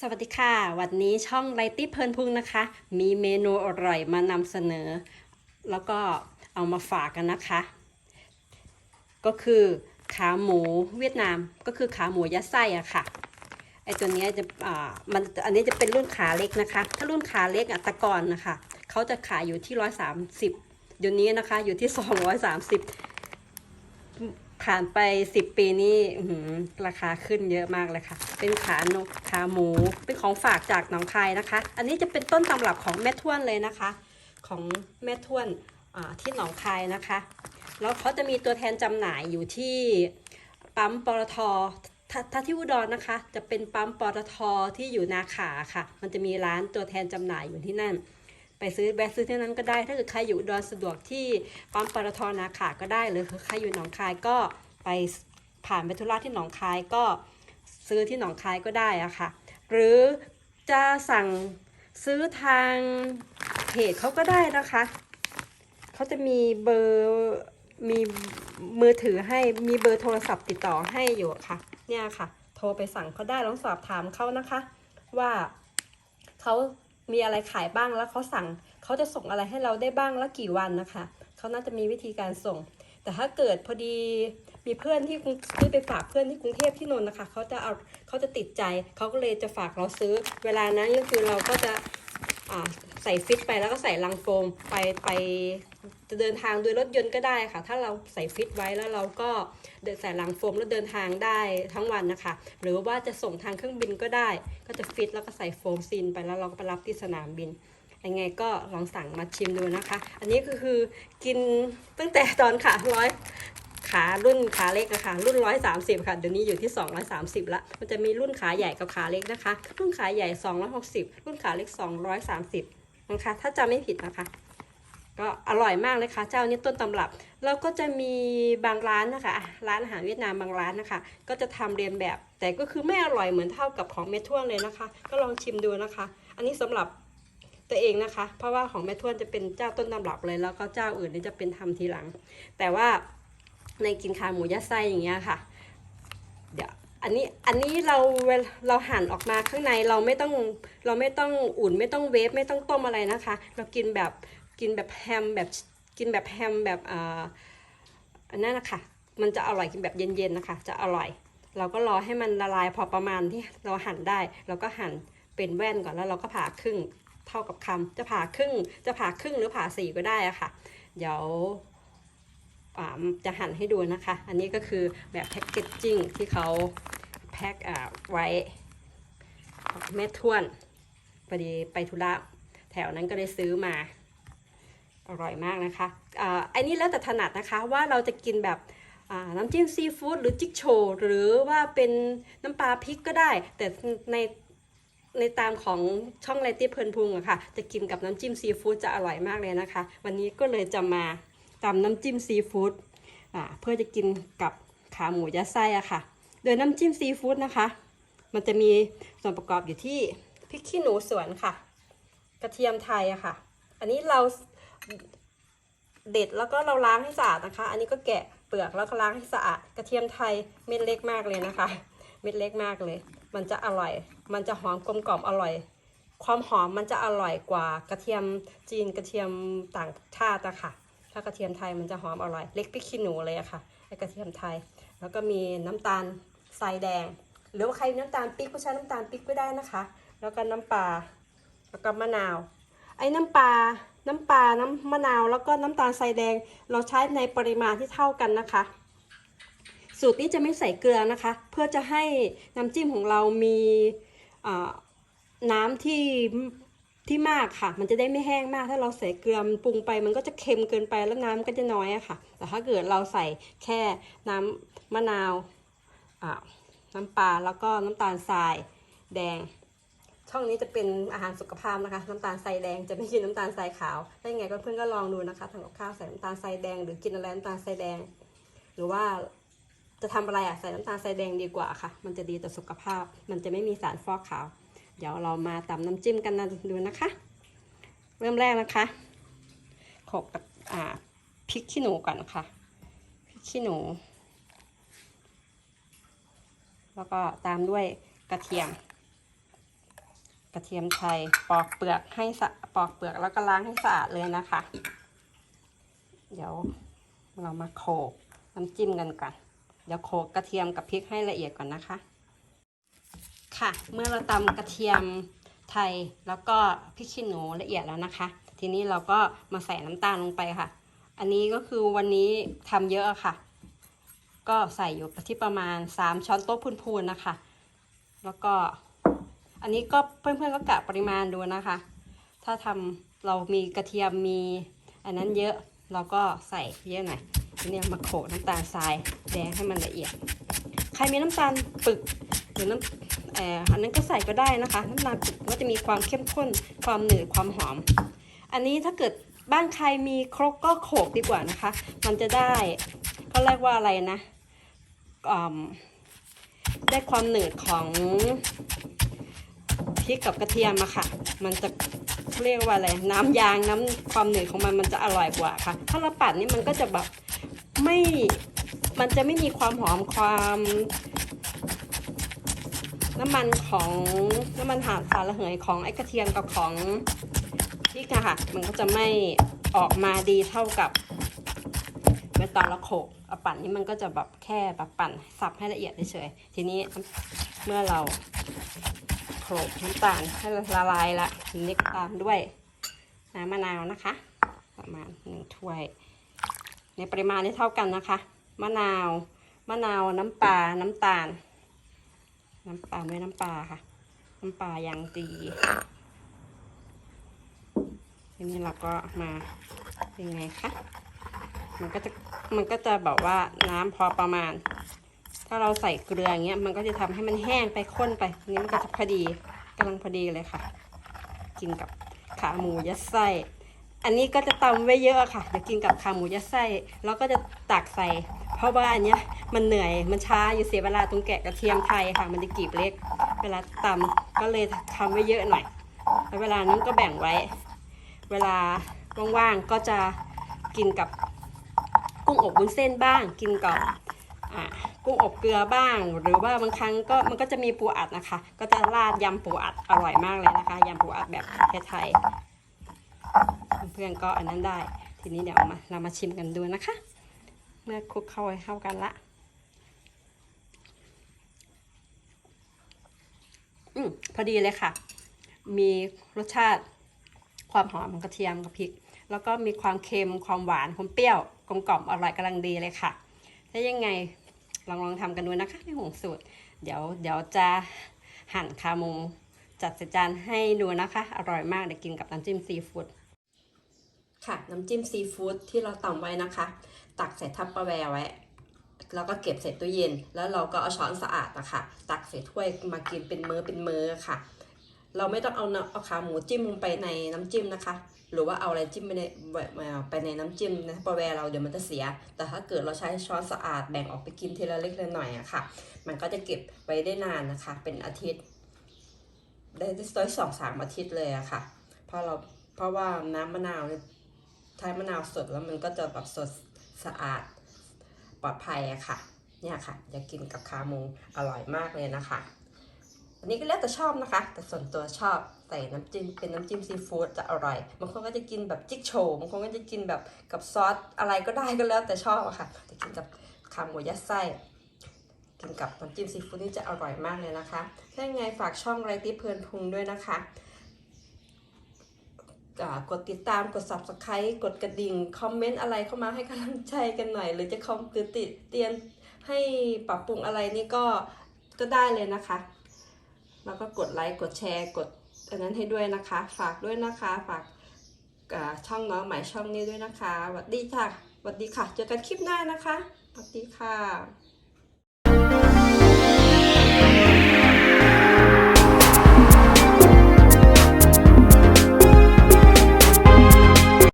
สวัสดีค่ะ วันนี้ช่องไรตี้เพลินพุงนะคะ มีเมนูอร่อยมานำเสนอ แล้วก็เอามาฝากกันนะคะ ก็คือขาหมูเวียดนามก็คือขาหมูยัดไส้อะค่ะไอตัวนี้จะอ่ามันอันนี้จะเป็นรุ่นขาเล็กนะคะ ถ้ารุ่นขาเล็กอะตะกอนนะคะเขาจะขายอยู่ที่ร้อยสามสิบเดี๋ยวนี้นะคะอยู่ที่สองร้อยสามสิบ ผ่านไป10ปีนี่ราคาขึ้นเยอะมากเลยค่ะ เป็นขานกขาหมู เป็นของฝากจากหนองคายนะคะ อันนี้จะเป็นต้นตำรับของแม่ท้วนเลยนะคะ ของแม่ท้วนที่หนองคายนะคะ แล้วเขาจะมีตัวแทนจำหน่ายอยู่ที่ปั๊มปตทถ้าถ้าที่อุดรนะคะ จะเป็นปั๊มปตทที่อยู่นาขาค่ะ มันจะมีร้านตัวแทนจำหน่ายอยู่ที่นั่น ไปซื้อแวะซื้อที่นั้นก็ได้ ถ้าเกิดใครอยู่ดอนสะดวกที่ปั๊มปตทนาขาก็ได้ หรือใครอยู่หนองคายก็ไปผ่านไปธุระที่หนองคายก็ซื้อที่หนองคายก็ได้อะค่ะ หรือจะสั่งซื้อทางเพจเขาก็ได้นะคะ เขาจะมีเบอร์มีมือถือให้มีเบอร์โทรศัพท์ติดต่อให้อยู่ะค่ะ เนี่ยค่ะ โทรไปสั่งเขาได้ลองสอบถามเขานะคะ ว่าเขา มีอะไรขายบ้างแล้วเขาสั่งเขาจะส่งอะไรให้เราได้บ้างแล้วกี่วันนะคะเขาน่าจะมีวิธีการส่ง แต่ถ้าเกิดพอดีมีเพื่อนที่กรุงซื้อไปฝากเพื่อนที่กรุงเทพที่นนท์นะคะเขาจะเอาเขาจะติดใจเขาก็เลยจะฝากเราซื้อ เวลานั้นก็คือเราก็จะ อ่าใส่ฟิตไปแล้วก็ใส่ลังโฟมไปไปจะเดินทางโดยรถยนต์ก็ได้ค่ะ ถ้าเราใส่ฟิตไว้แล้วเราก็ใส่ลังโฟมแล้วเดินทางได้ทั้งวันนะคะ หรือว่าจะส่งทางเครื่องบินก็ได้ ก็จะฟิตแล้วก็ใส่โฟมซีนไปแล้วเราก็ไปรับที่สนามบินยังไงก็ลองสั่งมาชิมดูนะคะ อันนี้ก็คือกินตั้งแต่ตอนขาร้อย ขารุ่นขาเล็กอะค่ะ รุ่นร้อยสามสิบค่ะเดี๋ยวนี้อยู่ที่สองร้อยสามสิบละ มันจะมีรุ่นขาใหญ่กับขาเล็กนะคะ รุ่นขาใหญ่สองร้อยหกสิบรุ่นขาเล็กสองร้อยสามสิบนะคะ ถ้าจำไม่ผิดนะคะ ก็อร่อยมากเลยค่ะ เจ้านี้ต้นตำรับ แล้วก็จะมีบางร้านนะคะ ร้านอาหารเวียดนามบางร้านนะคะ ก็จะทำเรียนแบบ แต่ก็คือไม่อร่อยเหมือนเท่ากับของเมท่วนเลยนะคะ ก็ลองชิมดูนะคะ อันนี้สำหรับตัวเองนะคะ เพราะว่าของแม่ทวนจะเป็นเจ้าต้นตำรับเลย แล้วก็เจ้าอื่นนี่จะเป็นทำทีหลัง แต่ว่า ในกินขาหมูยัดไส้อย่างเงี้ยค่ะ เดี๋ยวอันนี้อันนี้เราเวลเราหั่นออกมาข้างในเราไม่ต้องเราไม่ต้องอุ่นไม่ต้องเวฟไม่ต้องต้มอะไรนะคะ เรากินแบบกินแบบแฮมแบบกินแบบแฮมแบบอ่าอันนั้นนะคะมันจะอร่อยกินแบบเย็นๆนะคะ จะอร่อย เราก็รอให้มันละลายพอประมาณที่เราหั่นได้เราก็หั่นเป็นแว่นก่อนแล้วเราก็ผ่าครึ่งเท่ากับคำจะผ่าครึ่งจะผ่าครึ่งหรือผ่าสี่ก็ได้อะค่ะ เดี๋ยว จะหั่นให้ดูนะคะ อันนี้ก็คือแบบแพ็กเกจจิ้งที่เขาแพ็คไว้แม่ท้วนพอดีไปธุระแถวนั้นก็เลยซื้อมา อร่อยมากนะคะอ่าอันนี้แล้วแต่ถนัดนะคะว่าเราจะกินแบบน้ำจิ้มซีฟู้ดหรือจิ๊กโชหรือว่าเป็นน้ำปลาพริกก็ได้ แต่ในในตามของช่องไรตี้เพลินพุงอะค่ะ จะกินกับน้ำจิ้มซีฟู้ดจะอร่อยมากเลยนะคะ วันนี้ก็เลยจะมา ตำน้ำจิ้มซีฟู้ดอ่าเพื่อจะกินกับขาหมูยัดไส้อะค่ะ โดยน้ำจิ้มซีฟู้ดนะคะ มันจะมีส่วนประกอบอยู่ที่พริกขี้หนูสวนค่ะ กระเทียมไทยอะค่ะ อันนี้เราเด็ดแล้วก็เราล้างให้สะอาดนะคะ อันนี้ก็แกะเปลือกแล้วก็ล้างให้สะอาด กระเทียมไทยเม็ดเล็กมากเลยนะคะ เม็ดเล็กมากเลย มันจะอร่อย มันจะหอมกลมกล่อมอร่อย ความหอมมันจะอร่อยกว่ากระเทียมจีนกระเทียมต่างชาติอะค่ะ ถ้ากระเทียมไทยมันจะหอมอร่อย เล็กพริกขี้หนูเลยอะค่ะไอกระเทียมไทย แล้วก็มีน้ำตาลทรายแดง หรือว่าใครมีน้ำตาลปิ๊กก็ใช้น้ำตาลปิ๊กก็ได้นะคะ แล้วก็น้ำปลาแล้วก็มะนาว ไอ้น้ำปลาน้ำปลาน้ำมะนาว แล้วก็น้ำตาลทรายแดง เราใช้ในปริมาณที่เท่ากันนะคะ สูตรนี้จะไม่ใส่เกลือนะคะ เพื่อจะให้น้ำจิ้มของเรามีน้ำที่ ที่มากค่ะ มันจะได้ไม่แห้งมาก ถ้าเราใส่เกลือมันปรุงไป มันก็จะเค็มเกินไปแล้วน้ำก็จะน้อยอะค่ะ แต่ถ้าเกิดเราใส่แค่น้ำมะนาวอ่าน้ำปลาแล้วก็น้ำตาลทรายแดง ช่องนี้จะเป็นอาหารสุขภาพนะคะ น้ำตาลทรายแดงจะไม่กินน้ำตาลทรายขาวได้ไงก็เพื่อนก็ลองดูนะคะทำกับข้าวใส่น้ำตาลทรายแดง หรือกินอะไรน้ำตาลทรายแดง หรือว่าจะทำอะไรอะใส่น้ำตาลทรายแดงดีกว่าค่ะ มันจะดีต่อสุขภาพ มันจะไม่มีสารฟอกขาว เดี๋ยวเรามาตำน้ำจิ้มกันนะดูนะคะ เริ่มแรกนะคะโขกกับอ่าพริกขี้หนูก่อนนะคะพริกขี้หนู แล้วก็ตามด้วยกระเทียม กระเทียมไทยปอกเปลือกให้สะปอกเปลือกแล้วก็ล้างให้สะอาดเลยนะคะ เดี๋ยวเรามาโขกน้ำจิ้มกันก่อนเดี๋ยวโขกกระเทียมกับพริกให้ละเอียดก่อนนะคะ ค่ะ เมื่อเราตำกระเทียมไทยแล้วก็พริกขี้หนูละเอียดแล้วนะคะ ทีนี้เราก็มาใส่น้ำตาลลงไปค่ะ อันนี้ก็คือวันนี้ทำเยอะค่ะ ก็ใส่อยู่ที่ประมาณ 3 ช้อนโต๊ะพูนๆนะคะ แล้วก็อันนี้ก็เพื่อนๆก็กะปริมาณดูนะคะ ถ้าทำเรามีกระเทียมมีอันนั้นเยอะเราก็ใส่เยอะหน่อยทีนี้มาโขลกน้ำตาลทรายแดงให้มันละเอียด ใครมีน้ำตาลปึกหรือน้ำ อันนั้นก็ใส่ก็ได้นะคะ น้ำตาลปึกก็จะมีความเข้มข้น ความหนืดความหอม อันนี้ถ้าเกิดบ้านใครมีครกก็โขลกดีกว่านะคะ มันจะได้เขาเรียกว่าอะไรนะได้ความหนืดของพริกกับกระเทียมอะค่ะ มันจะเรียกว่าอะไร น้ำยางน้ำความหนืดของมันมันจะอร่อยกว่าค่ะ ถ้าเราปั่นนี่มันก็จะแบบไม่ มันจะไม่มีความหอมความ น้ำมันของน้ำมันหาดสารระเหยของไอ้กระเทียมกับของพริกอะค่ะ มันก็จะไม่ออกมาดีเท่ากับเมื่อตอนเราโขลกเอาปั่นนี่มันก็จะแบบแค่แบบปั่นสับให้ละเอียดเฉยๆทีนี้เมื่อเราโขลกน้ำตาลให้ละลายละทีนี้ก็ตามด้วยน้ำมะนาวนะคะ ประมาณหนึ่งถ้วย ในปริมาณที่เท่ากันนะคะ มะนาว มะนาวน้ำปลาน้ำตาล น้ำตาลด้วยน้ำปลาค่ะ น้ำปลาอย่างดีทีนี้เราก็มายังไงคะมันก็จะมันก็จะแบบว่าน้ำพอประมาณ ถ้าเราใส่เกลืออย่างเงี้ยมันก็จะทำให้มันแห้งไปข้นไปทีนี้มันก็จะพอดีกำลังพอดีเลยค่ะ กินกับขาหมูยัดไส้อันนี้ก็จะตำไว้เยอะค่ะจะกินกับขาหมูยัดไส้แล้วก็จะตักใส่ เพราะว่าอันเนี้ยมันเหนื่อยมันช้าอยู่เสียเวลาตรงแกะกระเทียมไทยค่ะ มันจะกรีบเล็ก เวลาตำก็เลยทำไว้เยอะหน่อยแล้วเวลานั้นก็แบ่งไว้ เวลาว่างๆก็จะกินกับกุ้งอบวุ้นเส้นบ้าง กินกับกุ้งอบเกลือบ้าง หรือว่าบางครั้งก็มันก็จะมีปูอัดนะคะ ก็จะราดยำปูอัดอร่อยมากเลยนะคะยำปูอัดแบบไทยๆเพื่อนๆก็อันนั้นได้ ทีนี้เดี๋ยวมาเรามาชิมกันดูนะคะ เมื่อคลุกเข้าให้เข้ากันละ อืมพอดีเลยค่ะ มีรสชาติความหอมของกระเทียมกับพริก แล้วก็มีความเค็มความหวานความเปรี้ยวกลมกล่อมอร่อยกำลังดีเลยค่ะถ้ายังไงลองลองทำกันดูนะคะพี่หงสูตร เดี๋ยวเดี๋ยวจะหั่นคาโมจัดใส่จานให้ดูนะคะ อร่อยมากเดี๋ยวกินกับน้ำจิ้มซีฟู้ดค่ะ น้ำจิ้มซีฟู้ดที่เราตำไว้นะคะ ตักใส่ทัพเปอร์แวร์ไว้ แล้วก็เก็บใส่ตู้เย็น แล้วเราก็เอาช้อนสะอาดนะคะตักใส่ถ้วยมากินเป็นมื้อเป็นมื้อค่ะ เราไม่ต้องเอาเอาขาหมูจิ้มลงไปในน้ำจิ้มนะคะ หรือว่าเอาอะไรจิ้มไปในไปในน้ำจิ้มนะปลาแวร์เราเดี๋ยวมันจะเสีย แต่ถ้าเกิดเราใช้ช้อนสะอาดแบ่งออกไปกินทีละเล็กละหน่อยอะค่ะ มันก็จะเก็บไว้ได้นานนะคะ เป็นอาทิตย์ ได้ได้สองสามอาทิตย์เลยอะค่ะ เพราะเราเพราะว่าน้ำมะนาวใช้มะนาวสดแล้วมันก็จะแบบสด สะอาดปลอดภัยอะค่ะ เนี่ยค่ะอยากกินกับขาหมูอร่อยมากเลยนะคะ อันนี้ก็แล้วแต่ชอบนะคะ แต่ส่วนตัวชอบใส่น้ำจิ้มเป็นน้ำจิ้มซีฟู้ดจะอร่อย บางคนก็จะกินแบบจิ๊กโชว์บางคนก็จะกินแบบกับซอสอะไรก็ได้ก็แล้วแต่ชอบอะค่ะแต่กินกับขาหมูยัดไส้กินกับน้ำจิ้มซีฟู้ดนี่จะอร่อยมากเลยนะคะ ถ้ายังไงฝากช่องไรตี้เพลินพุงด้วยนะคะ กดติดตามกด subscribe กดกระดิ่ง คอมเมนต์อะไรเข้ามาให้กำลังใจกันหน่อย หรือจะคอมติติเตียนให้ปรับปรุงอะไรนี่ก็ก็ได้เลยนะคะ แล้วก็กดไลค์กดแชร์กดอันนั้นให้ด้วยนะคะ ฝากด้วยนะคะฝากช่องน้องใหม่ช่องนี้ด้วยนะคะสวัสดีค่ะสวัสดีค่ะ เจอกันคลิปหน้านะคะสวัสดีค่ะ